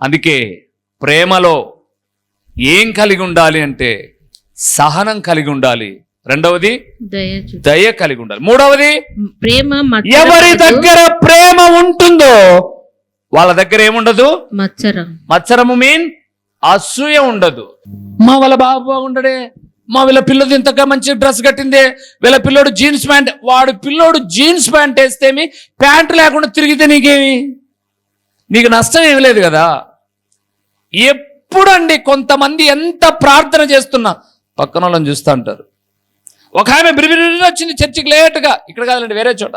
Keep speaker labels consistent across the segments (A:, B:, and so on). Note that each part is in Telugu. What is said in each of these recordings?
A: అందుకే ప్రేమలో ఏం కలిగి ఉండాలి అంటే సహనం కలిగి ఉండాలి. రెండవది
B: దయ
A: కలిగి ఉండాలి. మూడవది
B: ప్రేమ
A: ఎవరి దగ్గర ప్రేమ ఉంటుందో వాళ్ళ దగ్గర ఏముండదు?
B: మత్సరం
A: మత్సరము మీన్ అసూయ ఉండదు. మా వాళ్ళ బాబు బాగుండడే. మా వీళ్ళ పిల్లది ఇంతగా మంచి డ్రెస్ కట్టిందే. వీళ్ళ పిల్లోడు జీన్స్ ప్యాంట్ వాడు పిల్లోడు జీన్స్ ప్యాంట్ వేస్తేమి ప్యాంట్ లేకుండా తిరిగితే నీకేమి? నీకు నష్టం ఏమి లేదు కదా? ఎప్పుడండి కొంతమంది ఎంత ప్రార్థన చేస్తున్నా? పక్కన వాళ్ళని చూస్తూ ఉంటారు ఒక ఆమె బిరిబిరి వచ్చింది చర్చికి లేటుగా ఇక్కడ కాదండి వేరే చోట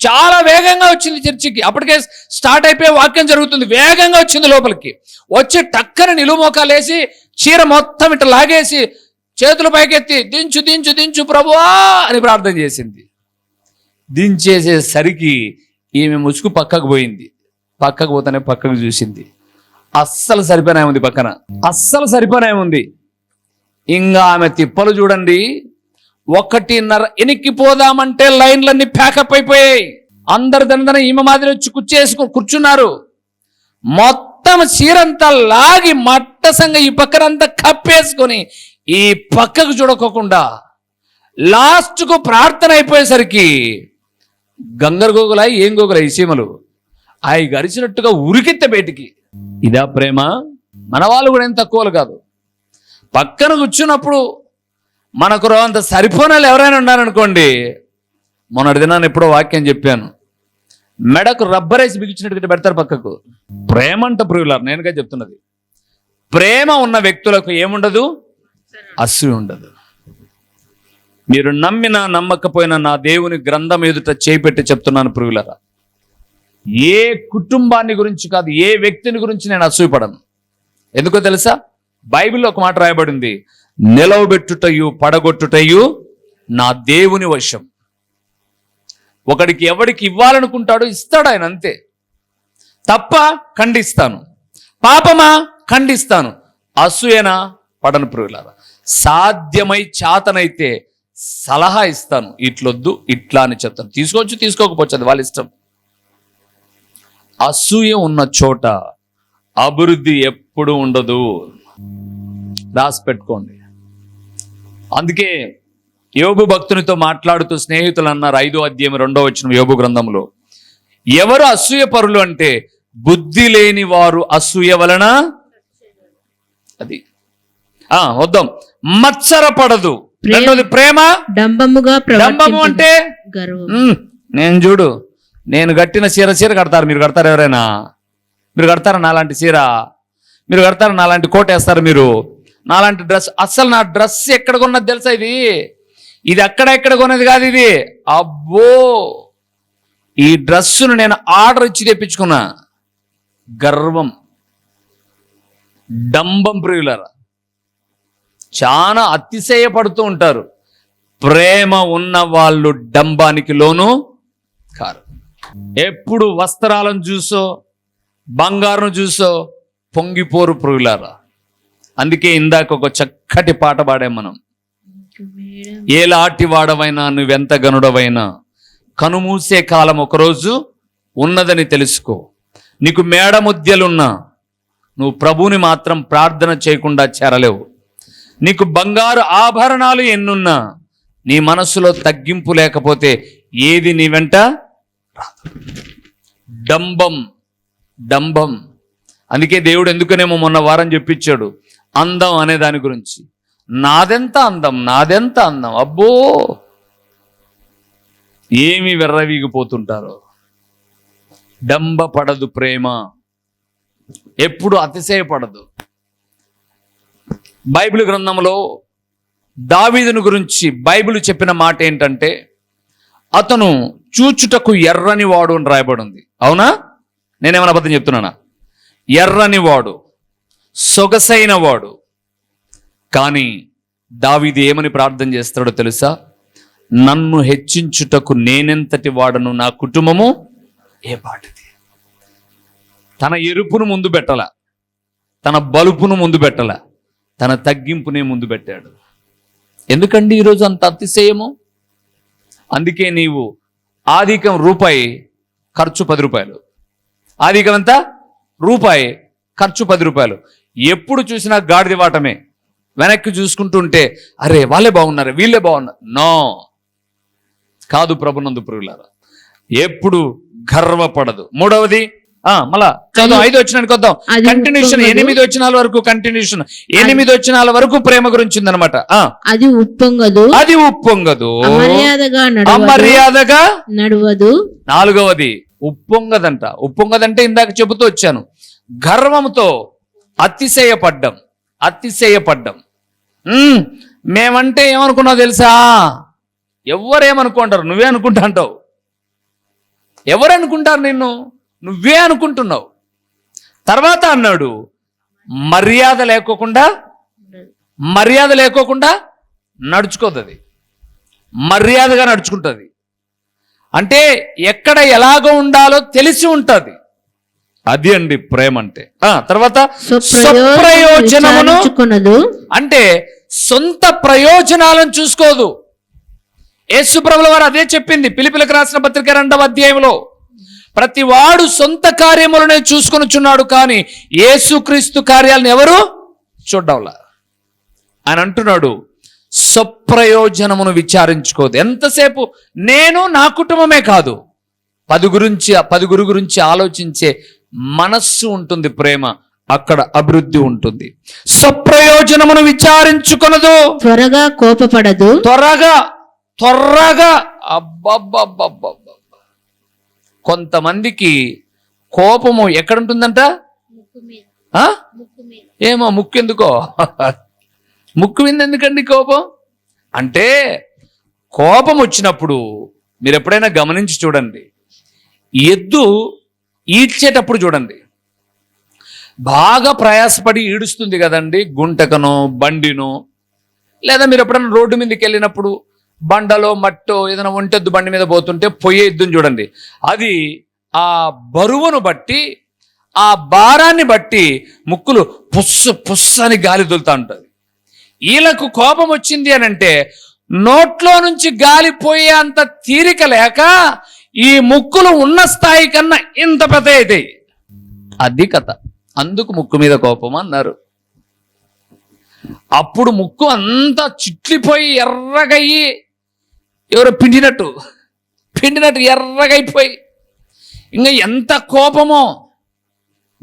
A: చాలా వేగంగా వచ్చింది చర్చికి అప్పటికే స్టార్ట్ అయిపోయే వాక్యం జరుగుతుంది వేగంగా వచ్చింది లోపలికి వచ్చి టక్కన నిలుమోకాలేసి చీర మొత్తం ఇట్లా లాగేసి చేతులు పైకెత్తి దించు దించు దించు ప్రభువా అని ప్రార్థన చేసింది దించేసేసరికి ఈమె ముసుగు పక్కకు పోయింది పక్కకు పోతేనే పక్కకు చూసింది అస్సలు సరిపోయినా ఉంది పక్కన? అస్సలు సరిపోయినా ఉంది ఇంకా ఆమె తిప్పలు చూడండి. ఒకటిన్నర ఎనిక్కిపోదామంటే లైన్లన్నీ ప్యాకప్ అయిపోయాయి. అందరు దందన ఈమె మాదిరి వచ్చి కూర్చేసుకు కూర్చున్నారు. మొత్తం చీరంతా లాగి మట్టసంగా ఈ పక్కనంతా కప్పేసుకొని ఈ పక్కకు చూడకోకుండా లాస్ట్కు ప్రార్థన అయిపోయేసరికి గంగర గోగులాయి ఏం గోగులాయి సీమలు? అవి గరిచినట్టుగా ఉరికిత్త బయటికి. ఇదా ప్రేమ? మన వాళ్ళు కూడా ఏం తక్కువలు కాదు. పక్కన కూర్చున్నప్పుడు మనకు అంత సరిపోనాలు ఎవరైనా ఉన్నారనుకోండి మొన్నటి దినాన్ని ఎప్పుడో వాక్యం చెప్పాను. మెడకు రబ్బరేసి బిగించినట్టు పెడతారు పక్కకు. ప్రేమ అంట ప్రియులారు నేనుగా చెప్తున్నది. ప్రేమ ఉన్న వ్యక్తులకు ఏముండదు? అసూయ ఉండదు. మీరు నమ్మినా నమ్మకపోయినా నా దేవుని గ్రంథం ఎదుట చేపెట్టి చెప్తున్నాను ప్రియులరా. ఏ కుటుంబాన్ని గురించి కాదు ఏ వ్యక్తిని గురించి నేను అసూయపడను. ఎందుకో తెలుసా? బైబిల్లో ఒక మాట రాయబడింది నిలవబెట్టుటయు పడగొట్టుటయు నా దేవుని వశం. ఒకడికి ఎవడికి ఇవ్వాలనుకుంటాడో ఇస్తాడు ఆయన అంతే. తప్ప ఖండిస్తాను. పాపమా? ఖండిస్తాను. అసూయనా? పడను ప్రియులారా. సాధ్యమై చాతనైతే సలహా ఇస్తాను. ఇట్లొద్దు ఇట్లా అని చెప్తాను. తీసుకోవచ్చు తీసుకోకపోవచ్చు అది వాళ్ళ ఇష్టం. అసూయ ఉన్న చోట అభివృద్ధి ఎప్పుడు ఉండదు. రాసి పెట్టుకోండి. అందుకే యోబు భక్తునితో మాట్లాడుతూ స్నేహితులు అన్నారు ఐదో అధ్యాయం రెండో వచ్చిన యోబు గ్రంథంలో. ఎవరు అసూయ పరులు అంటే బుద్ధి లేని వారు అసూయ వలన? అది. ఆ వద్దాం. మత్సరపడదు. రెండోది ప్రేమ?
B: డంబముగా
A: డంబము అంటే? నేను చూడు. నేను కట్టిన చీర చీర కడతారు. మీరు కడతారు ఎవరైనా? మీరు కడతారా నాలాంటి చీర? మీరు కడతారా నాలాంటి కోట్ వేస్తారు మీరు? నాలాంటి డ్రెస్? అస్సలు నా డ్రెస్ ఎక్కడ కొన్నది తెలుసా ఇది? ఇది అక్కడ ఎక్కడ కొన్నది కాదు ఇది. అబ్బో! ఈ డ్రెస్సును నేను ఆర్డర్ ఇచ్చి తెప్పించుకున్నా. గర్వం. డంబం ప్రియులరా. చాలా అతిశయపడుతూ ఉంటారు. ప్రేమ ఉన్న వాళ్ళు డంబానికి లోను కారు. ఎప్పుడు వస్త్రాలను చూసో బంగారం చూసో పొంగిపోరు పురుగులారా అందుకే ఇందాక ఒక చక్కటి పాట పాడాం మనం. ఏలాటి వాడవైనా నువ్వెంత గనుడవైనా కనుమూసే కాలం ఒకరోజు ఉన్నదని తెలుసుకో. నీకు మేడ ముద్యలున్నా నువ్వు ప్రభువుని మాత్రం ప్రార్థన చేయకుండా చేరలేవు. నీకు బంగారు ఆభరణాలు ఎన్నున్నా నీ మనసులో తగ్గింపు లేకపోతే ఏది నీ వెంట? రాదు. డంబం డంబం అందుకే దేవుడు ఎందుకనేమో మొన్న వారం చెప్పించాడు అందం అనే దాని గురించి. నాదెంత అందం నాదెంత అందం? అబ్బో! ఏమి వెర్రవీగిపోతుంటారో. డంబ పడదు ప్రేమ. ఎప్పుడు అతిశయపడదు. బైబిల్ గ్రంథంలో దావీదును గురించి బైబిల్ చెప్పిన మాట ఏంటంటే అతను చూచుటకు ఎర్రని వాడు అని రాయబడి ఉంది అవునా? నేనేమైనా అబద్ధం చెప్తున్నానా? ఎర్రని వాడు సొగసైన వాడు. కానీ దావిది ఏమని ప్రార్థన చేస్తాడో తెలుసా? నన్ను హెచ్చించుటకు నేనెంతటి వాడను నా కుటుంబము ఏ పాటిది తన ఎరుపును ముందు పెట్టాల తన బలుపును ముందు పెట్టాల తన తగ్గింపునే ముందు పెట్టాడు. ఎందుకండి ఈరోజు అంత అతిశయము? అందుకే నీవు ఆధికం రూపాయి ఖర్చు పది రూపాయలు. ఆధికం ఎంత? రూపాయి ఖర్చు పది రూపాయలు. ఎప్పుడు చూసినా గాడిది వాటమే. వెనక్కి చూసుకుంటుంటే అరే వాళ్ళే బాగున్నారు వీళ్ళే బాగున్నారు. నో. కాదు ప్రభునందు పురుగులారా ఎప్పుడు గర్వపడదు. మూడవది మళ్ళా చదువు ఐదు వచ్చినానికి వద్దాం. కంటిన్యూషన్. ఎనిమిది వచ్చినాల వరకు కంటిన్యూషన్ ఎనిమిది వచ్చినాల వరకు ప్రేమ గురించి ఆ.
B: అది ఉప్పొంగదు.
A: అది ఉప్పొంగదు.
B: అమర్యాదగా నడవదు.
A: అమర్యాదగా
B: నడవదు.
A: నాలుగవది ఉప్పొంగదంట. ఉప్పొంగదంటే ఇందాక చెబుతూ వచ్చాను. గర్వంతో అతిశయపడ్డం. అతిశయపడ్డం. మేమంటే ఏమనుకున్నావు తెలుసా? ఎవరేమనుకుంటారు? నువ్వే అనుకుంటా అంటావు. ఎవరు అనుకుంటారు నిన్ను? నువ్వే అనుకుంటున్నావు. తర్వాత అన్నాడు మర్యాద లేకోకుండా మర్యాద లేకోకుండా నడుచుకోదు అది మర్యాదగా నడుచుకుంటుంది. అంటే ఎక్కడ ఎలాగో ఉండాలో తెలిసి ఉంటుంది. అది అండి ప్రేమ అంటే. ఆ తర్వాత అంటే సొంత ప్రయోజనాలను చూసుకోదు. యేసుప్రభుల వారు అదే చెప్పింది. పిలిపిలకు రాసిన పత్రిక రెండవ అధ్యాయంలో. ప్రతి వాడు సొంత కార్యములనే చూసుకొనుచున్నాడు కానీ యేసుక్రీస్తు కార్యాలను ఎవరు చూడ్డంలా. ఆయన అంటున్నాడు స్వప్రయోజనమును విచారించుకోదు. ఎంతసేపు? నేను నా కుటుంబమే కాదు. పది గురించి పదుగురు గురించి ఆలోచించే మనస్సు ఉంటుంది ప్రేమ అక్కడ అభివృద్ధి ఉంటుంది. స్వప్రయోజనమును విచారించుకొనదు.
B: త్వరగా కోపపడదు.
A: త్వరగా త్వరగా అబ్బబ్బబ్బబ్బబ్బ కొంతమందికి కోపము ఎక్కడుంటుందంట? ఏమో ముక్కు ఎందుకో ముక్కు మీద ఎందుకండి కోపం? అంటే కోపం వచ్చినప్పుడు మీరు ఎప్పుడైనా గమనించి చూడండి. ఎద్దు ఈడ్చేటప్పుడు చూడండి. బాగా ప్రయాసపడి ఈడుస్తుంది కదండి గుంటకనో బండినో. లేదా మీరు ఎప్పుడైనా రోడ్డు మీదకి వెళ్ళినప్పుడు బండలో మట్టో ఏదైనా ఒంటెద్దు బండి మీద పోతుంటే పొయ్యే ఎద్దుని చూడండి. అది ఆ బరువును బట్టి ఆ భారాన్ని బట్టి ముక్కులు పుస్సు పుస్సు అని గాలి దొలుతా ఉంటుంది. వీళ్ళకు కోపం వచ్చింది అని అంటే నోట్లో నుంచి గాలి పోయే అంత తీరిక లేక ఈ ముక్కులు ఉన్న స్థాయి కన్నా ఇంత పెద్ద అవుతాయి అది కథ. అందుకు ముక్కు మీద కోపం అన్నారు. అప్పుడు ముక్కు అంతా చిట్లిపోయి ఎర్రగయ్యి ఎవరో పిండినట్టు. పిండినట్టు ఎర్రగైపోయి. ఇంకా ఎంత కోపమో.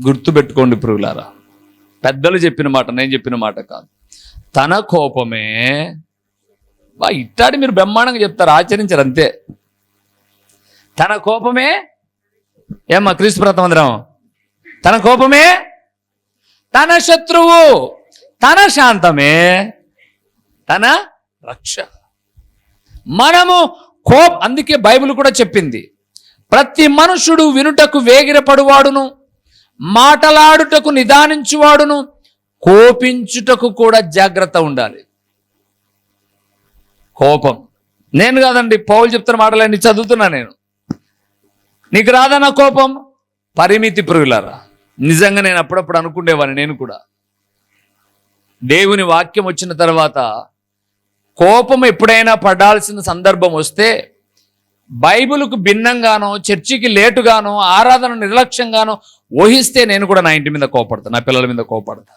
A: గుర్తుపెట్టుకోండి పురుగులారా పెద్దలు చెప్పిన మాట నేను చెప్పిన మాట కాదు. తన కోపమే. బా ఇట్టాడి మీరు బ్రహ్మాండంగా చెప్తారు ఆచరించరు అంతే. తన కోపమే. ఏమ్మా క్రీస్తు ప్రతమందిరం తన కోపమే. తన శత్రువు. తన శాంతమే. తన రక్ష. మనము కోప్ అందుకే బైబిల్ కూడా చెప్పింది. ప్రతి మనుషుడు వినుటకు వేగిరపడువాడును మాటలాడుటకు నిదానించువాడును కోపించుటకు కూడా జాగ్రత్త ఉండాలి. కోపం. నేను కాదండి పౌలు చెప్తున్న మాటలన్నీ చదువుతున్నా నేను. నీకు రాదన్న కోపం? పరిమితి పురుగులారా నిజంగా నేను అప్పుడప్పుడు అనుకునేవాడిని నేను కూడా. దేవుని వాక్యం వచ్చిన తర్వాత కోపం ఎప్పుడైనా పడాల్సిన సందర్భం వస్తే బైబిల్కు భిన్నంగానో చర్చికి లేటుగానో ఆరాధన నిర్లక్ష్యంగానో ఊహిస్తే నేను కూడా నా ఇంటి మీద కోపడతా నా పిల్లల మీద కోపడతా.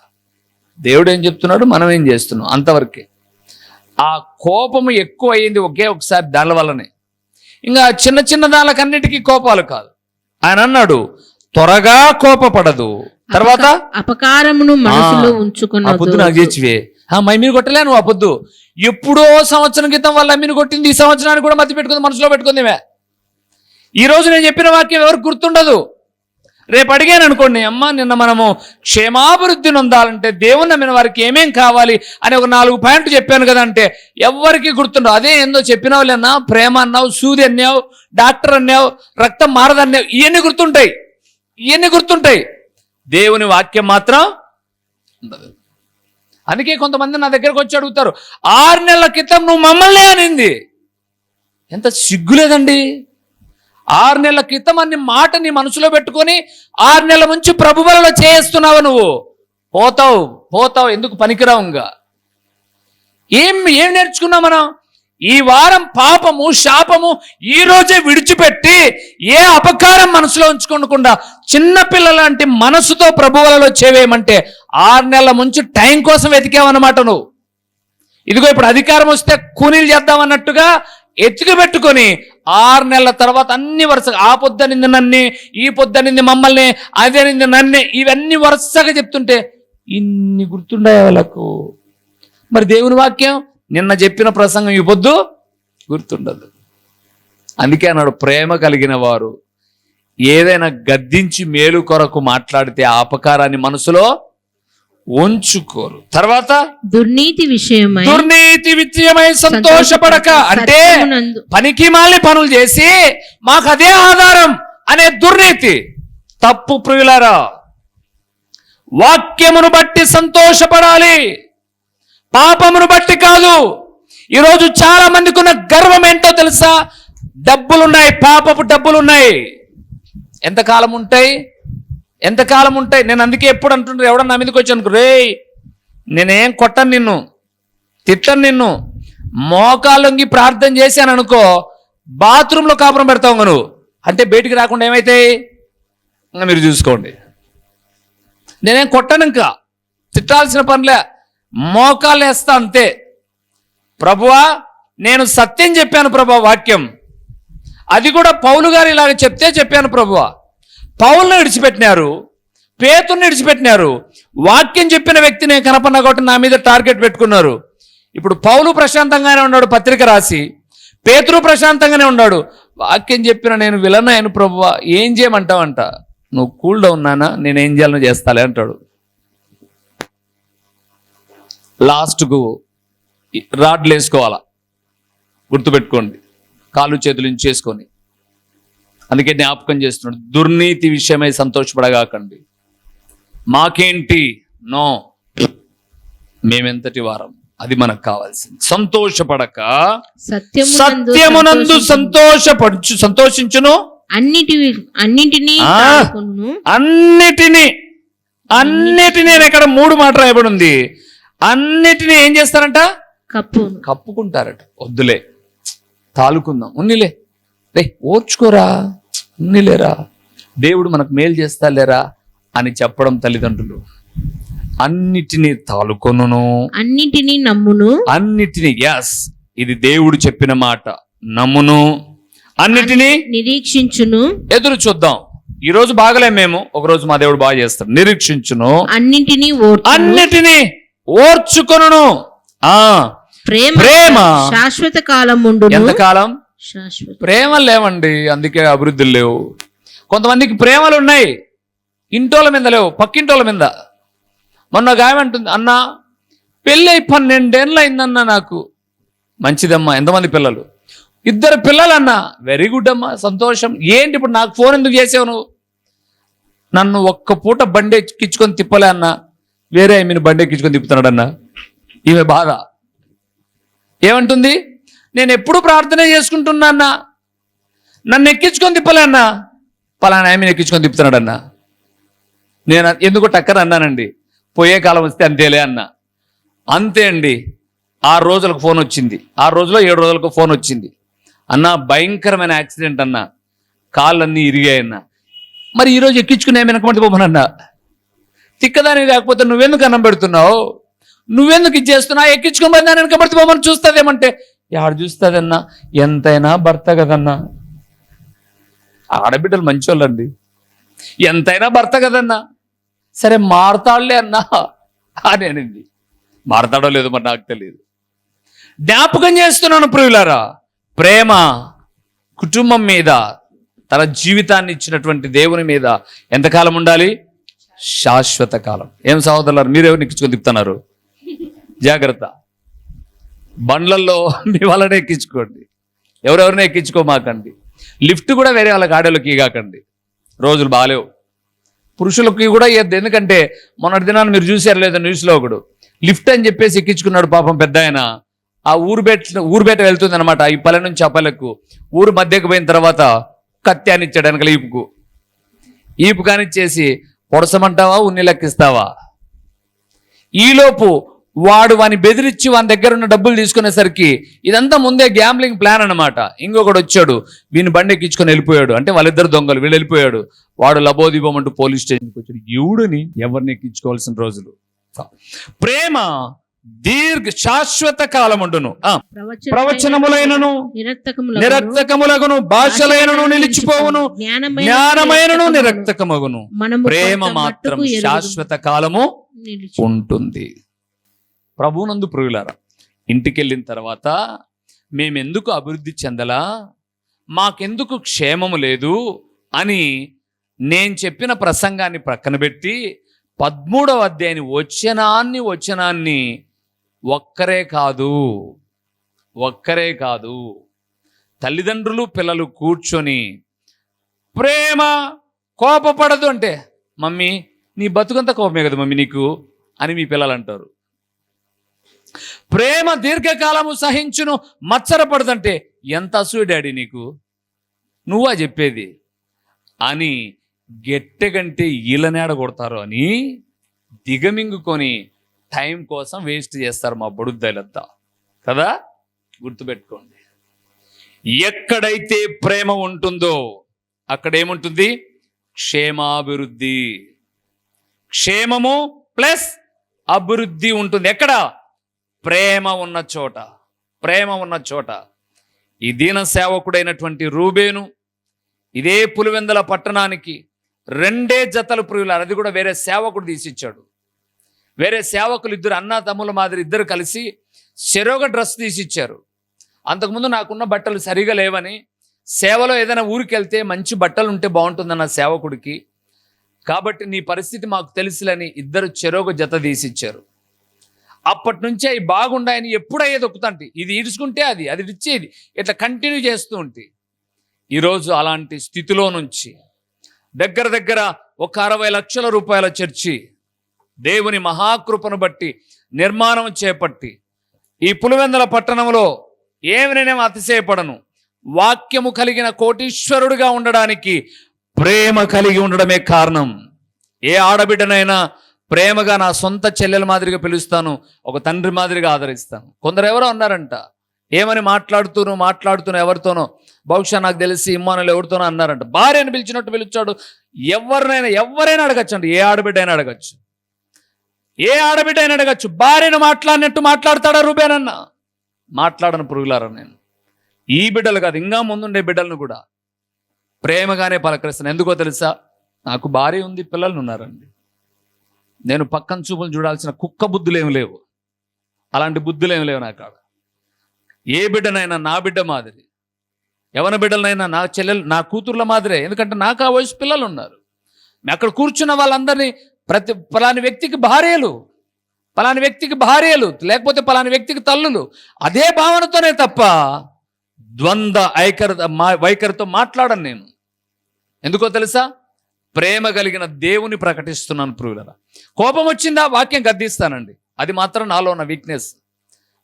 A: దేవుడు ఏం చెప్తున్నాడు? మనం ఏం చేస్తున్నాం? అంతవరకే. ఆ కోపము ఎక్కువ అయ్యింది ఒకే ఒకసారి దాని వల్లనే. ఇంకా చిన్న చిన్న దానికన్నిటికీ కోపాలు కాదు. ఆయన అన్నాడు త్వరగా కోపపడదు. తర్వాత?
B: అపకారమును మనసులో
A: పొద్దు
B: ఉంచుకున్నదు
A: మై చేర్చివే మైమీని కొట్టలే నువ్వు ఎప్పుడో సంవత్సరం క్రితం వాళ్ళ అమ్మిని కొట్టింది ఈ సంవత్సరానికి కూడా మతి పెట్టుకుంది మనసులో పెట్టుకుంది ఈమె. ఈ రోజు నేను చెప్పిన వాక్యం ఎవరికి గుర్తుండదు. రేపు అడిగాను అనుకోండి అమ్మ నిన్న మనము క్షేమాభివృద్ధి నొందాలంటే దేవుని నమ్మిన వారికి ఏమేం కావాలి అని ఒక నాలుగు పాయింట్లు చెప్పాను కదా అంటే ఎవరికి గుర్తుండవు. అదే ఏందో చెప్పినావు లేనా ప్రేమ అన్నావు సూది అన్నావు డాక్టర్ అన్నావు రక్తం మారదన్నావు ఇవన్నీ గుర్తుంటాయి. ఇవన్నీ గుర్తుంటాయి. దేవుని వాక్యం మాత్రం ఉండదు అందుకే కొంతమంది నా దగ్గరకు వచ్చి అడుగుతారు ఆరు నెలల క్రితం నువ్వు మమ్మల్ని అనింది. ఎంత సిగ్గులేదండి ఆరు నెలల క్రితం అన్ని మాట నీ మనసులో పెట్టుకొని ఆరు నెలల నుంచి ప్రభువలలో చేస్తున్నావు నువ్వు? పోతావు పోతావు ఎందుకు పనికిరావు ఇంకా? ఏం ఏం నేర్చుకున్నావు మనం? ఈ వారం పాపము శాపము ఈ రోజే విడిచిపెట్టి ఏ అపకారం మనసులో ఉంచుకోకుండా చిన్నపిల్ల లాంటి మనసుతో ప్రభువులలో చేవేయమంటే ఆరు నెలల ముంచి టైం కోసం వెతికావన్నమాట నువ్వు. ఇదిగో ఇప్పుడు అధికారం వస్తే కూనీలు చేద్దామన్నట్టుగా ఎత్తుకు పెట్టుకొని ఆరు నెలల తర్వాత అన్ని వరుసగా ఆ పొద్దనింది నన్ను ఈ పొద్దనింది మమ్మల్ని అదే నింది నన్నే ఇవన్నీ వరుసగా చెప్తుంటే ఇన్ని గుర్తుండే వాళ్ళకు? మరి దేవుని వాక్యం? నిన్న చెప్పిన ప్రసంగం ఈ పొద్దు గుర్తుండదు. అందుకే అన్నాడు ప్రేమ కలిగిన వారు ఏదైనా గద్దించి మేలు కొరకు మాట్లాడితే ఆ అపకారాన్ని మనసులో ఉంచుకోరు. తర్వాత?
B: దుర్నీతి విషయమై
A: దుర్నీతి విజయమై సంతోషపడక. అంటే పనికి మాలి పనులు చేసి మాకు అదే ఆధారం అనే దుర్నీతి. తప్పు ప్రియులారా వాక్యమును బట్టి సంతోషపడాలి. పాపమును బట్టి కాదు. ఈరోజు చాలా మందికి ఉన్న గర్వం ఏంటో తెలుసా? డబ్బులున్నాయి పాపపు డబ్బులున్నాయి. ఎంతకాలం ఉంటాయి? ఎంతకాలం ఉంటాయి? నేను అందుకే ఎప్పుడు అంటుండ్రు ఎవడన్నా నా మీదకి వచ్చి రే నేనేం కొట్టను నిన్ను తిట్టను నిన్ను మోకాళ్ళొంగి ప్రార్థన చేశాను అనుకో బాత్రూంలో కాపురం పెడతావు నువ్వు. అంటే బయటికి రాకుండా ఏమైతాయి? మీరు చూసుకోండి. నేనేం కొట్టను ఇంకా. తిట్టాల్సిన పనిలే. మోకాలు వేస్తా అంతే ప్రభువా నేను సత్యం చెప్పాను ప్రభా వాక్యం. అది కూడా పౌలు గారు ఇలాగ చెప్తే చెప్పాను ప్రభువా. పౌలను విడిచిపెట్టినారు పేతుని విడిచిపెట్టినారు. వాక్యం చెప్పిన వ్యక్తిని కనపడినా కాబట్టి నా మీద టార్గెట్ పెట్టుకున్నారు. ఇప్పుడు పౌలు ప్రశాంతంగానే ఉన్నాడు పత్రిక రాసి. పేతురు ప్రశాంతంగానే ఉన్నాడు. వాక్యం చెప్పిన నేను విలన్ అయిన ప్రభువా. ఏం చేయమంటావంట? నువ్వు కూల్ డౌన్ నానా నేను ఏం చేయాలని చేస్తాలే అంటాడు. లాస్ట్కు రాడ్లు వేసుకోవాలా? గుర్తుపెట్టుకోండి. కాళ్ళు చేతులు చేసుకొని అందుకే జ్ఞాపకం చేస్తున్నాడు దుర్నీతి విషయమై సంతోషపడగాకండి. మాకేంటి? నో. మేమెంతటి వారం. అది మనకు కావాల్సింది. సంతోషపడక.
B: సత్యమునందు
A: సత్యమునందు
B: సంతోషించును.
A: సంతోషపడుచు సంతోషించును.
B: అన్నిటి అన్నింటినీ
A: అన్నిటినీ అన్నిటినీ అని ఇక్కడ మూడు మాట రాయబడి ఉంది. అన్నిటినీ ఏం చేస్తారంట?
B: కప్పును
A: కప్పుకుంటారట. వద్దులే. తాలుకుందాం. ఉన్నిలే. రే ఓర్చుకోరా. ఉన్నిలేరా. దేవుడు మనకు మేలు చేస్తాలేరా అని చెప్పడం తల్లిదండ్రులు. అన్నిటినీ తాలుకొనును.
B: అన్నింటినీ నమ్మును.
A: అన్నిటినీ యాస్ ఇది దేవుడు చెప్పిన మాట. నమ్మును. అన్నిటినీ
B: నిరీక్షించును.
A: ఎదురు చూద్దాం. ఈ రోజు బాగలే మేము. ఒక రోజు మా దేవుడు బాగా చేస్తాడు. నిరీక్షించును.
B: అన్నింటినీ
A: అన్నిటినీ ఓర్చుకొనును. ఆ.
B: ప్రేమ
A: ప్రేమ.
B: శాశ్వత కాలం ఉండును.
A: ఎంతకాలం
B: శాశ్వత.
A: ప్రేమలు లేవండి అందుకే అభివృద్ధులు లేవు. కొంతమందికి ప్రేమలు ఉన్నాయి ఇంటోళ్ళ మీద లేవు పక్కింటోళ్ళ మీద. మొన్న ఆమె అంటుంది అన్న పెళ్ళి అయి పన్నెండేళ్ళు అయిందన్న నాకు. మంచిదమ్మా ఎంతమంది పిల్లలు? ఇద్దరు పిల్లలన్నా. వెరీ గుడ్ అమ్మా సంతోషం. ఏంటి ఇప్పుడు నాకు ఫోన్ ఎందుకు చేసావు నువ్వు? నన్ను ఒక్క పూట బండి ఎక్కించుకొని తిప్పలే అన్న. వేరే ఆమెను బండి ఎక్కించుకొని తిప్పుతున్నాడు అన్న ఈమె బాధ. ఏమంటుంది? నేను ఎప్పుడు ప్రార్థన చేసుకుంటున్నా అన్న నన్ను ఎక్కించుకొని తిప్పలేన్నా? పలానా ఆమెను ఎక్కించుకొని తిప్పుతున్నాడు అన్న నేను ఎందుకు టక్కర్ అన్నానండి. పోయే కాలం వస్తే అంతేలే అన్న. అంతే అండి. ఆరు రోజులకు ఫోన్ వచ్చింది. ఆరు రోజులో ఏడు రోజులకు ఫోన్ వచ్చింది. అన్న భయంకరమైన యాక్సిడెంట్ అన్న. కాళ్ళన్నీ ఇరిగాయన్న. మరి ఈరోజు ఎక్కించుకునే వెనకమంటే పోమనన్నా. తిక్కదాని లేకపోతే నువ్వెందుకు అన్నం పెడుతున్నావు? నువ్వెందుకు ఇది చేస్తున్నావు ఎక్కించుకుని పోయినా వెనకబడితే పోమని చూస్తుందేమంటే? ఆడ చూస్తుందన్నా? ఎంతైనా భర్త కదన్నా? ఆడబిడ్డలు మంచోళ్ళండి. ఎంతైనా భర్త కదన్నా? సరే మారతాడులే అన్నా. అని అనింది. మారతాడో లేదో మరి నాకు తెలియదు జ్ఞాపకం చేస్తున్నాను ప్రియులారా ప్రేమ కుటుంబం మీద తన జీవితాన్ని ఇచ్చినటువంటి దేవుని మీద ఎంతకాలం ఉండాలి? శాశ్వత కాలం. ఏం సహోదరులారు మీరెవరు ఎక్కించుకొని తిప్పుతున్నారు? జాగ్రత్త. బండ్లల్లో మీ వాళ్ళనే ఎక్కించుకోండి. ఎవరెవరిని ఎక్కించుకోమాకండి. లిఫ్ట్ కూడా వేరే వాళ్ళకి ఆడేళ్ళకి కాకండి. రోజులు బాగాలేవు పురుషులకి కూడా ఇవ్వద్దు ఎందుకంటే మొన్నటి దినాన్ని మీరు చూసారు లేదా న్యూస్లో ఒకడు. లిఫ్ట్ అని చెప్పేసి ఎక్కించుకున్నాడు పాపం పెద్ద ఆయన. ఆ ఊరుబేట ఊరుబేట వెళ్తుంది అనమాట ఈ పల్లె నుంచి ఆ పల్లెకు. ఊరు మధ్యకు పోయిన తర్వాత కత్తి అని ఇచ్చాడు వెనకల ఈపుకు. ఈపు కానిచ్చేసి పొడసమంటావా ఉన్ని లెక్కిస్తావా ఈలోపు వాడు వాని బెదిరించి వాని దగ్గర ఉన్న డబ్బులు తీసుకునేసరికి ఇదంతా ముందే గ్యాంబ్లింగ్ ప్లాన్ అన్నమాట. ఇంకొకడు వచ్చాడు వీని బండి ఎక్కించుకొని వెళ్ళిపోయాడు. అంటే వాళ్ళిద్దరు దొంగలు వీళ్ళు వెళ్ళిపోయాడు. వాడు లబోదిబోమంటూ పోలీస్ స్టేషన్కి వచ్చాడు. ఎవడని ఎవరిని ఎక్కించుకోవాల్సిన రోజులు? ప్రేమ దీర్ఘ శాశ్వత కాలం ఉండును ఆ,
B: ప్రవచన
A: ప్రవచనములైనను నిరక్తకములగును భాషలైనను నిలిచిపోవును జ్ఞానమైనను నిరక్తకమగును
B: మనము
A: ప్రేమ మాత్రం. శాశ్వత కాలము ఉంటుంది. ప్రభునందు ప్రియులారా ఇంటికి వెళ్ళిన తర్వాత మేమెందుకు అభివృద్ధి చెందలా మాకెందుకు క్షేమము లేదు అని నేను చెప్పిన ప్రసంగాన్ని ప్రక్కన పెట్టి పదమూడవ అధ్యాయాన్ని వచనాన్ని వచనాన్ని ఒక్కరే కాదు. ఒక్కరే కాదు. తల్లిదండ్రులు పిల్లలు కూర్చొని ప్రేమ కోపపడదు అంటే మమ్మీ నీ బతుకంతా కోపమే కదా మమ్మీ నీకు అని మీ పిల్లలు అంటారు. ప్రేమ దీర్ఘకాలము సహించును మచ్చరపడదంటే ఎంత అసూ డాడీ నీకు? నువ్వా చెప్పేది? అని గట్టెగంటే ఈలనేడ కొడతారు అని దిగమింగుకొని టైం కోసం వేస్ట్ చేస్తారు మా బుడుద్దలంతా కదా? గుర్తుపెట్టుకోండి. ఎక్కడైతే ప్రేమ ఉంటుందో అక్కడ ఏముంటుంది క్షేమాభివృద్ధి. క్షేమము ప్లస్ అభివృద్ధి ఉంటుంది. ఎక్కడ? ప్రేమ ఉన్న చోట. ప్రేమ ఉన్న చోట. ఈ దీన సేవకుడైనటువంటి రూబేను ఇదే పులివెందల పట్టణానికి రెండే జతలు పురుగులారు అది కూడా వేరే సేవకుడు తీసిచ్చాడు. వేరే సేవకులు ఇద్దరు అన్నా తమ్ముల మాదిరి ఇద్దరు కలిసి చెరోగ డ్రెస్ తీసి ఇచ్చారు అంతకుముందు నాకున్న బట్టలు సరిగా లేవని సేవలో ఏదైనా ఊరికి వెళ్తే మంచి బట్టలు ఉంటే బాగుంటుందన్న సేవకుడికి. కాబట్టి నీ పరిస్థితి మాకు తెలుసులని ఇద్దరు చెరోగ జత తీసిచ్చారు. అప్పటి నుంచే అవి బాగుండాయని ఎప్పుడయ్యే దొక్కుతాంటి ఇది ఈడ్చుకుంటే అది అది ఇచ్చేది. ఇట్లా కంటిన్యూ చేస్తూ ఉంటే. ఈరోజు అలాంటి స్థితిలో నుంచి దగ్గర దగ్గర ఒక అరవై లక్షల రూపాయల చర్చి దేవుని మహాకృపను బట్టి నిర్మాణం చేపట్టి ఈ పులివెందల పట్టణంలో ఏమి నేను అతిశయపడను. వాక్యము కలిగిన కోటీశ్వరుడిగా ఉండడానికి ప్రేమ కలిగి ఉండడమే కారణం. ఏ ఆడబిడ్డనైనా ప్రేమగా నా సొంత చెల్లెల మాదిరిగా పిలుస్తాను ఒక తండ్రి మాదిరిగా ఆదరిస్తాను. కొందరు ఎవరో అన్నారంట ఏమని మాట్లాడుతూను మాట్లాడుతూను ఎవరితోనో బహుశా నాకు తెలిసి ఇమ్మానులు ఎవరితోనో అన్నారంట. భార్యను పిలిచినట్టు పిలిచాడు ఎవరినైనా ఎవరైనా అడగచ్చు అండి ఏ ఆడబిడ్డ అయినా అడగచ్చు. ఏ ఆడబిడ్డ అయినా అడగచ్చు. భార్యను మాట్లాడినట్టు మాట్లాడతాడా రూబేనన్న? మాట్లాడను పురుగులారా నేను. ఈ బిడ్డలు కాదు ఇంకా ముందుండే బిడ్డలను కూడా. ప్రేమగానే పలకరిస్తాను ఎందుకో తెలుసా? నాకు భార్య ఉంది పిల్లలు ఉన్నారండి. నేను పక్కన చూపులు చూడాల్సిన కుక్క బుద్ధులు ఏమి లేవు. అలాంటి బుద్ధులు ఏమి లేవు నా కాడ. ఏ బిడ్డనైనా నా బిడ్డ మాదిరి. ఎవరి బిడ్డలనైనా నా చెల్లెలు నా కూతుర్ల మాదిరే. ఎందుకంటే నాకు ఆ వయసు పిల్లలు ఉన్నారు. అక్కడ కూర్చున్న వాళ్ళందరినీ ప్రతి పలాని వ్యక్తికి భార్యలు పలాని వ్యక్తికి భార్యలు లేకపోతే పలాని వ్యక్తికి తల్లులు అదే భావనతోనే తప్ప ద్వంద్వ ఐకర మా వైఖరితో మాట్లాడను నేను. ఎందుకో తెలుసా? ప్రేమ కలిగిన దేవుని ప్రకటిస్తున్నాను ప్రియులరా. కోపం వచ్చిందా? వాక్యం గద్దిస్తానండి. అది మాత్రం నాలో ఉన్న వీక్నెస్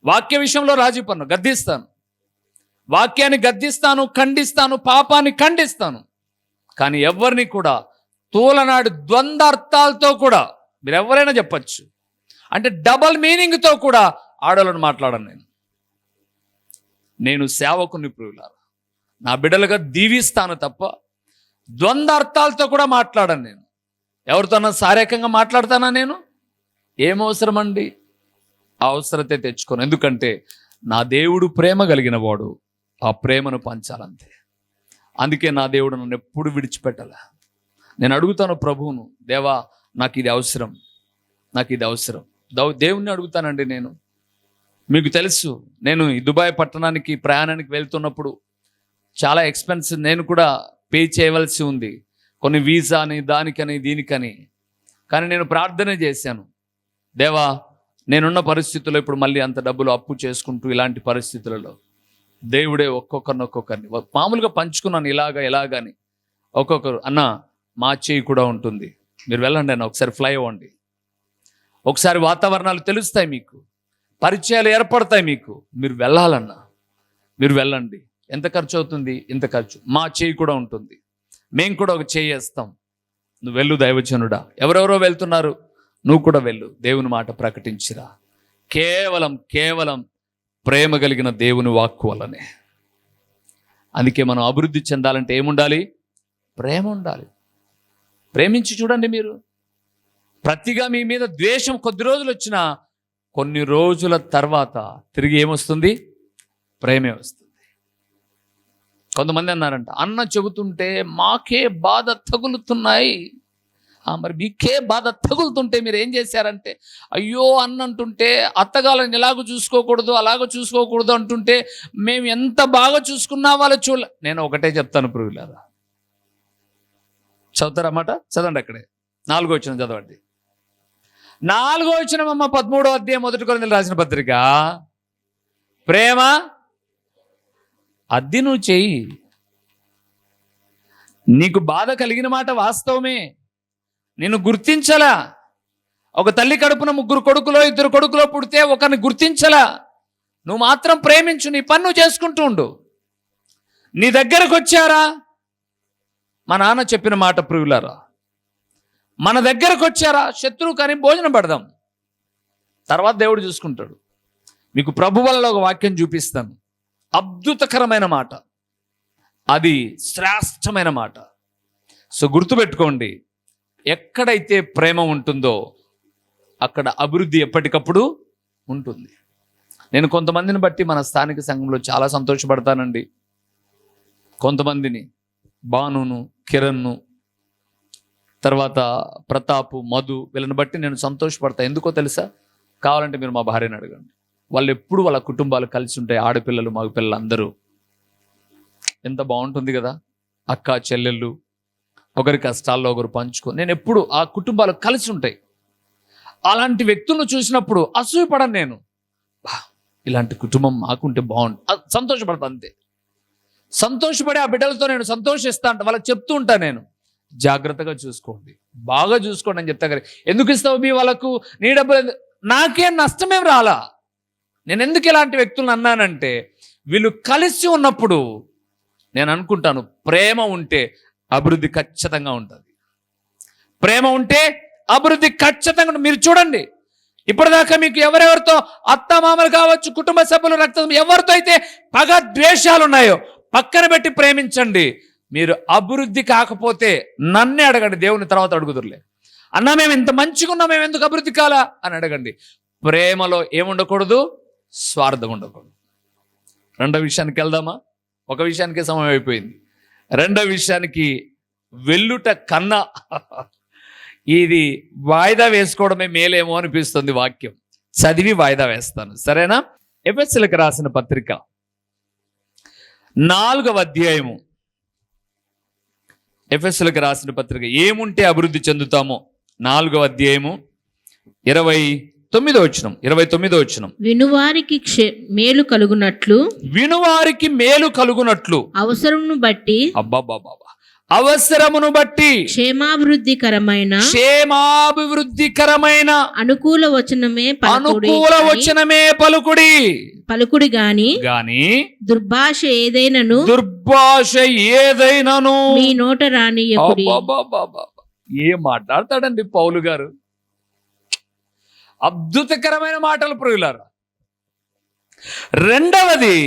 A: వాక్య విషయంలో రాజీ పన్ను గద్దిస్తాను. వాక్యాన్ని గద్దిస్తాను ఖండిస్తాను పాపాన్ని ఖండిస్తాను. కానీ ఎవరిని కూడా తూలనాడు ద్వంద్వార్థాలతో కూడా మీరు ఎవరైనా చెప్పచ్చు. అంటే డబల్ మీనింగ్తో కూడా ఆడవాళ్ళని మాట్లాడను నేను. నేను సేవకుని ప్రియులారా నా బిడ్డలుగా దీవిస్తాను తప్ప ద్వంద్వార్థాలతో కూడా మాట్లాడను నేను. ఎవరితోనన్నా శారీరకంగా మాట్లాడతానా నేను? ఏం అవసరం అండి అవసరతే తెచ్చుకోను. ఎందుకంటే నా దేవుడు ప్రేమ కలిగిన వాడు ఆ ప్రేమను పంచాలంతే. అందుకే నా దేవుడు నన్ను ఎప్పుడు విడిచిపెట్టలే. నేను అడుగుతాను ప్రభువును దేవా నాకు ఇది అవసరం నాకు ఇది అవసరం. దౌ- దేవుణ్ణి అడుగుతానండి నేను. మీకు తెలుసు నేను ఈ దుబాయ్ పట్టణానికి ప్రయాణానికి వెళ్తున్నప్పుడు చాలా ఎక్స్పెన్స్ నేను కూడా పే చేయవలసి ఉంది. కొన్ని వీసా అని దానికని దీనికని. కానీ నేను ప్రార్థన చేశాను. దేవా నేనున్న పరిస్థితుల్లో ఇప్పుడు మళ్ళీ అంత డబ్బులు అప్పు చేసుకుంటూ ఇలాంటి పరిస్థితులలో దేవుడే ఒక్కొక్కరిని ఒక్కొక్కరిని మామూలుగా పంచుకున్నాను ఇలాగా ఇలాగని. ఒక్కొక్కరు అన్న మా చేయి కూడా ఉంటుంది. మీరు వెళ్ళండి అన్న ఒకసారి ఫ్లై అవ్వండి. ఒకసారి వాతావరణాలు తెలుస్తాయి మీకు. పరిచయాలు ఏర్పడతాయి మీకు. మీరు వెళ్ళాలన్నా. మీరు వెళ్ళండి. ఎంత ఖర్చు అవుతుంది? ఇంత ఖర్చు. మా చేయి కూడా ఉంటుంది. మేము కూడా ఒక చేయి వేస్తాం. నువ్వు వెళ్ళు దైవజనుడా. ఎవరెవరో వెళ్తున్నారు? నువ్వు కూడా వెళ్ళు. దేవుని మాట ప్రకటించిరా. కేవలం కేవలం ప్రేమ కలిగిన దేవుని వాక్కు వల్లనే. అందుకే మనం అభివృద్ధి చెందాలంటే ఏముండాలి? ప్రేమ ఉండాలి. ప్రేమించి చూడండి మీరు. ప్రతిగా మీ మీద ద్వేషం కొద్ది రోజులు వచ్చినా కొన్ని రోజుల తర్వాత తిరిగి ఏమొస్తుంది? ప్రేమే వస్తుంది. కొంతమంది అన్నారంట అన్న చెబుతుంటే మాకే బాధ తగులుతున్నాయి. మరి మీకే బాధ తగులుతుంటే మీరు ఏం చేశారంటే అయ్యో అన్న అంటుంటే అత్తగాలని ఎలాగో చూసుకోకూడదు అలాగో చూసుకోకూడదు అంటుంటే మేము ఎంత బాగా చూసుకున్నా వాళ్ళు చూడలే. నేను ఒకటే చెప్తాను పురుగులారా చదువుతారన్నమాట? చదవండి అక్కడే. నాలుగో వచ్చిన చదవండి. నాలుగో వచ్చిన అమ్మ పదమూడో అధ్యాయం మొదటి కొరందలు రాసిన పత్రిక. ప్రేమ అద్ది నువ్వు చెయ్యి నీకు బాధ కలిగిన మాట వాస్తవమే. నేను గుర్తించలా. ఒక తల్లి కడుపున ముగ్గురు కొడుకులో ఇద్దరు కొడుకులో పుడితే ఒకరిని గుర్తించలా. నువ్వు మాత్రం ప్రేమించు నీ పన్ను చేసుకుంటూ ఉండు. నీ దగ్గరకు వచ్చారా? మా నాన్న చెప్పిన మాట ప్రియులారా మన దగ్గరకు వచ్చారా శత్రువు కానీ భోజనం పడదాం. తర్వాత దేవుడు చూసుకుంటాడు. మీకు ప్రభు వల్ల ఒక వాక్యం చూపిస్తాను. అద్భుతకరమైన మాట. అది శ్రేష్టమైన మాట. సో గుర్తుపెట్టుకోండి ఎక్కడైతే ప్రేమ ఉంటుందో అక్కడ అభివృద్ధి ఎప్పటికప్పుడు ఉంటుంది. నేను కొంతమందిని బట్టి మన స్థానిక సంఘంలో చాలా సంతోషపడతానండి. కొంతమందిని భానును కిరణ్ తర్వాత ప్రతాప్ మధు వీళ్ళని బట్టి నేను సంతోషపడతా. ఎందుకో తెలుసా? కావాలంటే మీరు మా భార్యని అడగండి. వాళ్ళు ఎప్పుడు వాళ్ళ కుటుంబాలు కలిసి ఉంటాయి ఆడపిల్లలు మగ పిల్లలు అందరూ ఎంత బాగుంటుంది కదా? అక్క చెల్లెళ్ళు ఒకరి కష్టాల్లో ఒకరు పంచుకో నేను ఎప్పుడు ఆ కుటుంబాలు కలిసి ఉంటాయి అలాంటి వ్యక్తులను చూసినప్పుడు అసూయపడను నేను. ఇలాంటి కుటుంబం మాకుంటే బాగుంటుంది సంతోషపడతా అంతే. సంతోషపడి ఆ బిడ్డలతో నేను సంతోషిస్తా అంట. వాళ్ళకి చెప్తూ ఉంటాను నేను. జాగ్రత్తగా చూసుకోండి. బాగా చూసుకోండి అని చెప్తా కదా. ఎందుకు ఇస్తావు మీ వాళ్ళకు? నీ డబ్బులు నాకేం నష్టమేం రాలా? నేను ఎందుకు ఇలాంటి వ్యక్తులను అన్నానంటే వీళ్ళు కలిసి ఉన్నప్పుడు నేను అనుకుంటాను ప్రేమ ఉంటే అభివృద్ధి ఖచ్చితంగా ఉంటుంది. ప్రేమ ఉంటే అభివృద్ధి ఖచ్చితంగా మీరు చూడండి. ఇప్పటిదాకా మీకు ఎవరెవరితో అత్త మామలు కావచ్చు కుటుంబ సభ్యులు రక్తం ఎవరితో అయితే పగ ద్వేషాలు ఉన్నాయో పక్కన పెట్టి ప్రేమించండి. మీరు అభివృద్ధి కాకపోతే నన్నే అడగండి. దేవుని తర్వాత అడుగుదురులే. అన్నా మేము ఇంత మంచిగా మేము ఎందుకు అభివృద్ధి కాలా? అని అడగండి. ప్రేమలో ఏముండకూడదు? స్వార్థం ఉండకూడదు. రెండో విషయానికి వెళ్దామా? ఒక విషయానికి సమయం అయిపోయింది. రెండో విషయానికి వెల్లుట కన్నా ఇది వాయిదా వేసుకోవడమే మేలేమో అనిపిస్తుంది వాక్యం. చదివి వాయిదా వేస్తాను. సరేనా? ఎఫ్ఎస్సీలకు రాసిన పత్రిక నాలుగవ అధ్యాయము. ఎఫ్ఎస్లకు రాసిన పత్రిక ఏముంటే అభివృద్ధి చెందుతామో నాలుగవ అధ్యాయము ఇరవై తొమ్మిదో వచ్చినం ఇరవై తొమ్మిదో వచ్చినం
B: వినువారికి మేలు కలుగునట్లు
A: వినువారికి మేలు కలుగునట్లు.
B: అవసరమును బట్టి
A: అబ్బాబాబా అవసరమును బట్టి
B: క్షేమాభివృద్ధికరమైన
A: క్షేమాభివృద్ధికరమైన
B: అనుకూల వచనమే పలుకుడి
A: అనుకూల వచనమే పలుకుడి.
B: పలుకుడి గాని
A: గాని
B: దుర్భాష ఏదైనను
A: దుర్భాష ఏదైనాను.
B: మీ నోట
A: అబ్బబ్బబ్బబ్బబ్బ. ఏం మాట్లాడతాడండి పౌలు గారు? అద్భుతకరమైన మాటలు ప్రియులారా. రెండవది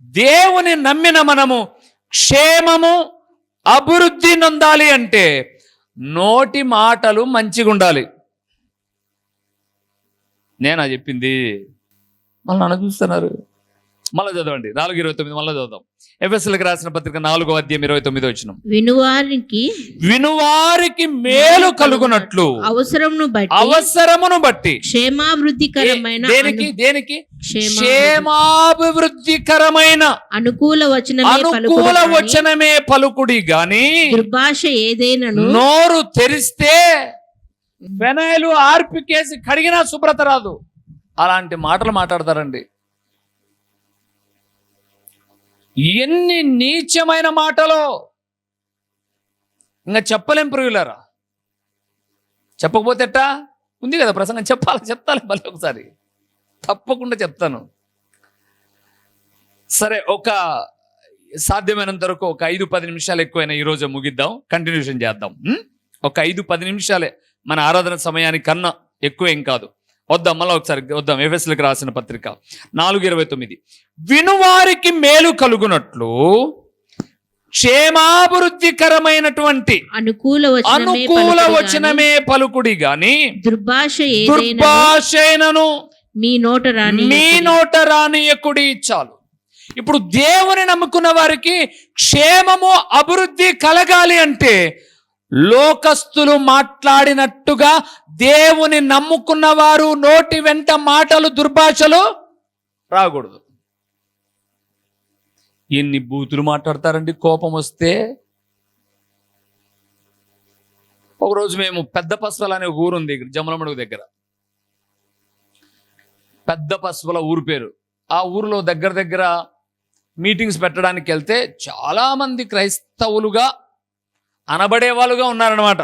A: దేవుని నమ్మిన మనము క్షేమము అభివృద్ధి నొందాలి అంటే నోటి మాటలు మంచిగా ఉండాలి. నేనా చెప్పింది? మళ్ళీ నన్ను చూస్తున్నారు. మళ్ళీ చదవండి. నాలుగు ఇరవై తొమ్మిది మళ్ళీ చదువుదాం. ఎఫ్ఎస్ఎల్కి రాసిన పత్రిక నాలుగో అధ్యాయం ఇరవై తొమ్మిది వచ్చిన
B: వినువారికి
A: వినువారికి మేలు కలుగునట్లు.
B: అవసరమును బట్టి
A: అవసరమును బట్టి.
B: క్షేమాభివృద్ధికరమైన
A: దేనికి దేనికి?
B: క్షేమ
A: క్షేమాభివృద్ధికరమైన
B: అనుకూల వచనమే
A: అనుకూల వచనమే పలుకుడి గాని
B: దుర్భాష ఏదైనను
A: నోరు తెరిస్తే వెనాయిలు ఆర్పికేసి కడిగినా శుభ్రత రాదు. అలాంటి మాటలు మాట్లాడతారండి. ఎన్ని నీచమైన మాటలో. ఇంకా చెప్పలేం ప్రియులరా? చెప్పకపోతేట ఉంది కదా ప్రసంగం. చెప్పాలి చెప్తాను మళ్ళీ ఒకసారి. తప్పకుండా చెప్తాను. సరే ఒక సాధ్యమైనంత వరకు ఒక ఐదు పది నిమిషాలు ఎక్కువైనా ఈరోజు ముగిద్దాం. కంటిన్యూషన్ చేద్దాం. ఒక ఐదు పది నిమిషాలే మన ఆరాధన సమయానికి కన్నా ఎక్కువ ఏం కాదు. వద్దాం మళ్ళీ ఒకసారి వద్దాం. ఎఫ్ఎస్లకు రాసిన పత్రిక నాలుగు ఇరవై తొమ్మిది. వినువారికి మేలు కలుగునట్లు క్షేమాభివృద్ధికరమైనటువంటి
B: అనుకూల
A: అనుకూల
B: పలుకుడు
A: వచనమే పలుకుడి గాని
B: దుర్భాష
A: దుర్భాషైనను
B: మీ నోట రాని
A: మీ నోట రానియకుడి చాలు. ఇప్పుడు దేవుని నమ్ముకున్న వారికి క్షేమము అభివృద్ధి కలగాలి అంటే లోకస్తులు మాట్లాడినట్టుగా దేవుని నమ్ముకున్న వారు నోటి వెంట మాటలు దుర్భాషలు రాకూడదు. ఎన్ని బూతులు మాట్లాడతారండి? కోపం వస్తే ఒకరోజు మేము పెద్ద పస్వల అనే ఊరు ఊరుంది ఇక్కడ జమలమడుగు దగ్గర. పెద్ద పసుపుల ఊరు పేరు. ఆ ఊరిలో దగ్గర దగ్గర మీటింగ్స్ పెట్టడానికి వెళ్తే చాలా మంది క్రైస్తవులుగా అనబడే వాళ్ళుగా ఉన్నారనమాట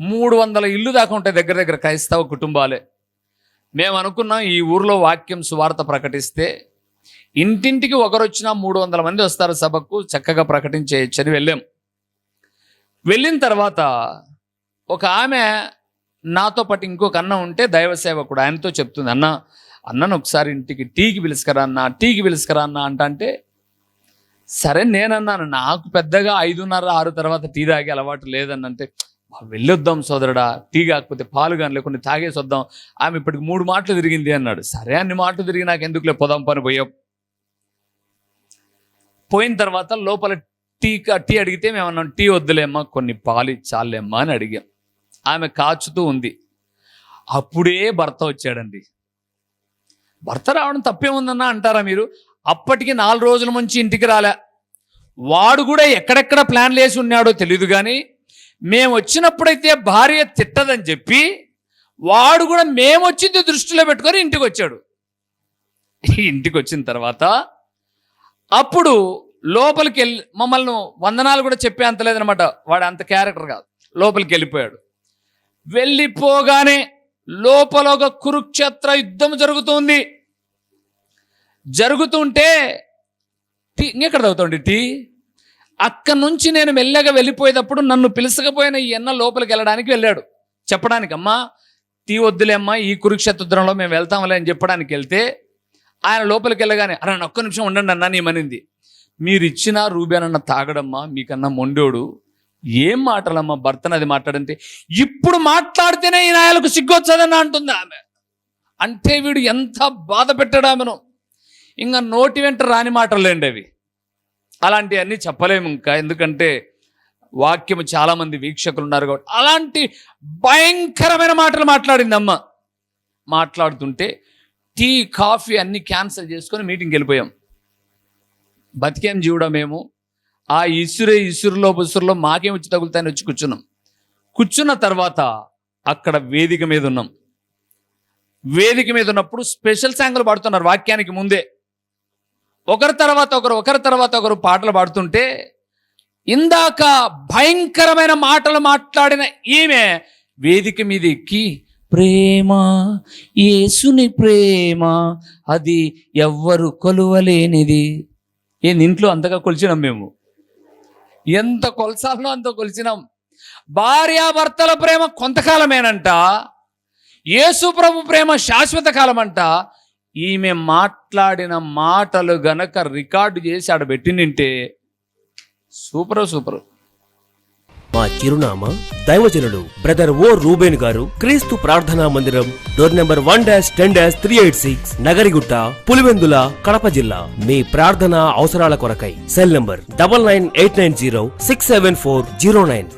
A: మూడు వందల ఇల్లు దాకా ఉంటాయి దగ్గర దగ్గర క్రైస్తవ కుటుంబాలే. మేము అనుకున్నాం ఈ ఊరిలో వాక్యం సువార్త ప్రకటిస్తే ఇంటింటికి ఒకరు వచ్చినా మూడు వందల మంది వస్తారు సభకు చక్కగా ప్రకటించేయచ్చని వెళ్ళాం. వెళ్ళిన తర్వాత ఒక ఆమె నాతో పాటు ఇంకొక అన్న ఉంటే దైవ సేవకుడు ఆయనతో చెప్తుంది అన్న అన్నను ఒకసారి ఇంటికి టీకి పిలుసుకరా అన్న టీకి పిలుసుకరా అన్న అంటే సరే నేనన్నాను నాకు పెద్దగా ఐదున్నర ఆరు తర్వాత టీ తాగే అలవాటు లేదన్నంటే అంటే వెళ్ళొద్దాం సోదరుడా టీ కాకపోతే పాలు కానీ లేకుండా తాగేసి వద్దాం ఆమె ఇప్పటికి మూడు మాటలు తిరిగింది అన్నాడు. సరే అన్ని మాటలు తిరిగి నాకు ఎందుకులే పోదాం పని పోయాం? పోయిన తర్వాత లోపల టీ టీ అడిగితే మేము అన్నాం టీ వద్దులేమ్మా కొన్ని పాలు చాలేమ్మా అని అడిగాం. ఆమె కాచుతూ ఉంది. అప్పుడే భర్త వచ్చాడండి. భర్త రావడం తప్పేముందన్నా అంటారా మీరు? అప్పటికి నాలుగు రోజుల నుంచి ఇంటికి రాలే. వాడు కూడా ఎక్కడెక్కడ ప్లాన్లు వేసి ఉన్నాడో తెలియదు కానీ మేము వచ్చినప్పుడైతే భార్య తిట్టదని చెప్పి వాడు కూడా మేము వచ్చింది దృష్టిలో పెట్టుకొని ఇంటికి వచ్చాడు. ఇంటికి వచ్చిన తర్వాత అప్పుడు లోపలికి వెళ్ళి మమ్మల్ని వందనాలు కూడా చెప్పే అంత లేదనమాట. వాడు అంత క్యారెక్టర్ కాదు. లోపలికి వెళ్ళిపోయాడు. వెళ్ళిపోగానే లోపల ఒక కురుక్షేత్ర యుద్ధం జరుగుతుంది. జరుగుతుంటే టీ ఇంకెక్కడ తాగుతాండి టీ? అక్కడి నుంచి నేను మెల్లగా వెళ్ళిపోయేటప్పుడు నన్ను పిలుసకపోయిన ఈ అన్న లోపలికి వెళ్ళడానికి వెళ్ళాడు. చెప్పడానికి అమ్మా టీ వద్దులే అమ్మా ఈ కురుక్షేత్రంలో మేము వెళ్తాంలే అని చెప్పడానికి వెళ్తే ఆయన లోపలికి వెళ్ళగానే అరే ఒక్క నిమిషం ఉండండి అన్న నేమనింది మీరు ఇచ్చిన రూబేనన్న తాగడమ్మా మీకన్నా మొండోడు ఏం మాటలమ్మా భర్తనది అది మాట్లాడంటే ఇప్పుడు మాట్లాడితేనే ఈయన ఆయనకు సిగ్గొచ్చదన్న అంటుంది ఆమె. అంటే వీడు ఎంత బాధ పెట్టాడు ఆమెను. ఇంకా నోటి వెంట రాని మాటలేండి అవి. అలాంటివన్నీ చెప్పలేము ఇంకా. ఎందుకంటే వాక్యము చాలామంది వీక్షకులు ఉన్నారు కాబట్టి అలాంటి భయంకరమైన మాటలు మాట్లాడింది అమ్మ మాట్లాడుతుంటే టీ కాఫీ అన్ని క్యాన్సిల్ చేసుకొని మీటింగ్కి వెళ్ళిపోయాం. బతికేం జీవుడా మేము? ఆ ఇసురే ఇసురులో బుసురులో మాకేం వచ్చి తగులుతాయని వచ్చి కూర్చున్నాం. కూర్చున్న తర్వాత అక్కడ వేదిక మీద ఉన్నాం. వేదిక మీద ఉన్నప్పుడు స్పెషల్ సాంగులు పాడుతున్నారు వాక్యానికి ముందే. ఒకరి తర్వాత ఒకరు ఒకరి తర్వాత ఒకరు పాటలు పాడుతుంటే ఇందాక భయంకరమైన మాటలు మాట్లాడిన ఈమె వేదిక మీద ఎక్కి ప్రేమ యేసుని ప్రేమ అది ఎవ్వరు కొలువలేనిది. ఏంది ఇంట్లో అంతగా కొలిచినాం మేము? ఎంత కొలసాలనో అంత కొలిచినాం. భార్యాభర్తల ప్రేమ కొంతకాలమేనంట యేసు ప్రభు ప్రేమ శాశ్వత కాలమంట ఈమె మాట్లాడిన మాటలు గనక రికార్డు చేసి ఆడ పెట్టినింటే సూపర్ సూపర్.
C: మా చిరునామా దైవజనుడు బ్రదర్ ఓ రూబేన్ గారు క్రీస్తు ప్రార్థనా మందిరం door number one dash ten dash three eight six Nagarigutta Pulivendula Kadapa జిల్లా. మీ ప్రార్థనా అవసరాల కొరకై cell number double nine eight nine zero six seven four zero nine.